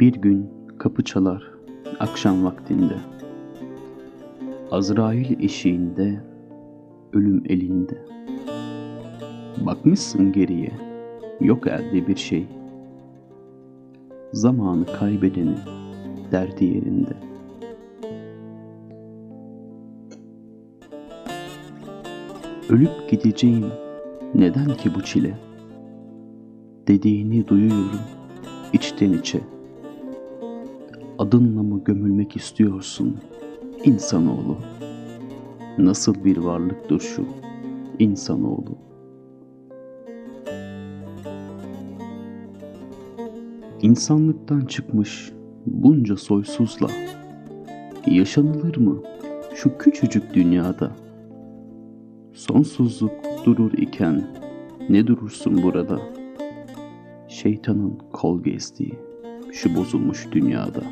Bir gün kapı çalar akşam vaktinde. Azrail eşiğinde, ölüm elinde. Bakmışsın geriye, yok elde bir şey. Zamanı kaybedeni, derdi yerinde. Ölüp gideceğim, neden ki bu çile? Dediğini duyuyorum, içten içe. Adınla mı gömülmek istiyorsun insanoğlu? Nasıl bir varlıktır şu insanoğlu? İnsanlıktan çıkmış bunca soysuzla yaşanılır mı şu küçücük dünyada? Sonsuzluk durur iken ne durursun burada? Şeytanın kol gezdiği şu bozulmuş dünyada.